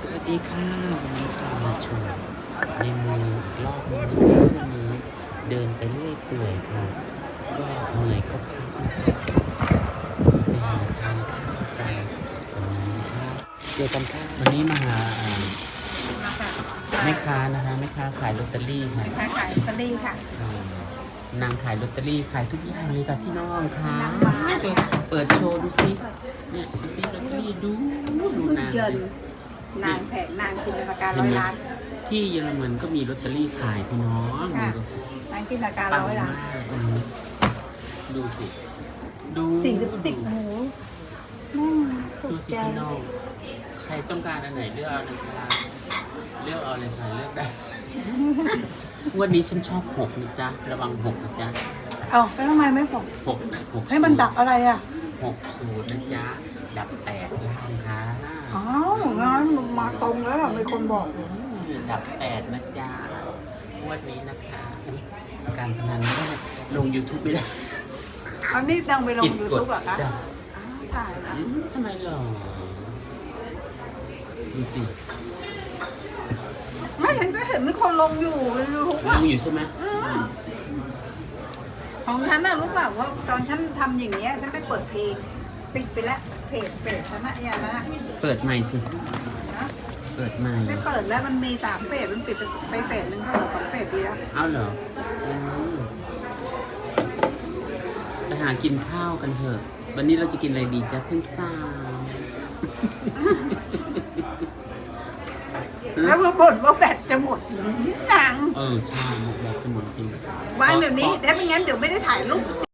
สวัสดีค่ะ วันนี้พามาชมในเมืองอีกรอบนึงนะคะวันนี้เดินไปเรื่อยเปื่อยค่ะ ก็เหนื่อยก็พักนะคะไปหาทานข้าวกันวันนี้นะคะเจอกันค่ะวันนี้มาหาอ่ามาค่ะแม่ค้านะคะแม่ค้าขายลอตเตอรี่ค่ะขายขายลอตเตอรี่ค่ะอ่านางขายลอตเตอรี่ขายทุกอย่างเลยค่ะพี่น้องค่ะนางฟ้าเปิดเปิดโชว์ดูสิเนี่ยดูสิลอตเตอรี่ดูดูคุณนางเจินสิ นางแผงนางกินราคาร้อยล้าน ที่เยอรมันก็มีลอตเตอรี่ขายพี่น้องค่ะดูนางกินราคาปังร้อยล้ามานกอันนี้ดูสิ ดูสิ่งลิปสติกหมูอืมถูดูกสิใจพี่น้อง ใครต้องการอันไหนเลือกเอานะคะเลือกเอาเลยค่ะเลือกได้วันนี้ฉันชอบหกนะจ๊ะ ระวังหกนะจ๊ะเอ้าแล้วทำไมไม่บอกหกหกให้มันดับอะไรอะหกศูนย์นะจ๊ะ ดับแปดล่างค่ะอ้าวงั้น มาตรงแล้วเหรอมีคนบอกอืมดับแปดนะจ๊ะงวันนี้นะคะอุ๊ยการพนันไม่ได้ลง YouTube ไม่ได้อันนี้ดังไปลงผิดยูกฎทูบเหรอคะจ้ะอ้าวถ่ายนะอืมทำไมหรอดูสิไม่เห็นก็เห็นมีคนลงอยู่ในยูทูบลงอยู่ใช่ไหมของฉันน่ะรู้เปล่าว่าตอนฉันทำอย่างเงี้ยฉันไม่เปิดเพลงปิดไปแล้วเพจเพจฉันน่ะอย่างนั้นน่ะเปิดใหม่สินะ เปิดใหม่ ไม่เปิดแล้วมันมีสามเฟสมันปิดไปเฟสหนึ่งเท่ากับสองเฟสดีแล้วเอาเหรออืมไปหากินข้าวกันเถอะ วันนี้เราจะกินอะไรดีจ๊ะเพื่อนสาวแล้วมาบ่นว่าแบตจะหมดหนังเออใช่หมดแบบจะหมดจริงวางเดี๋ยวนี้ถ้าไม่งั้นเดี๋ยวไม่ได้ถ่ายรูป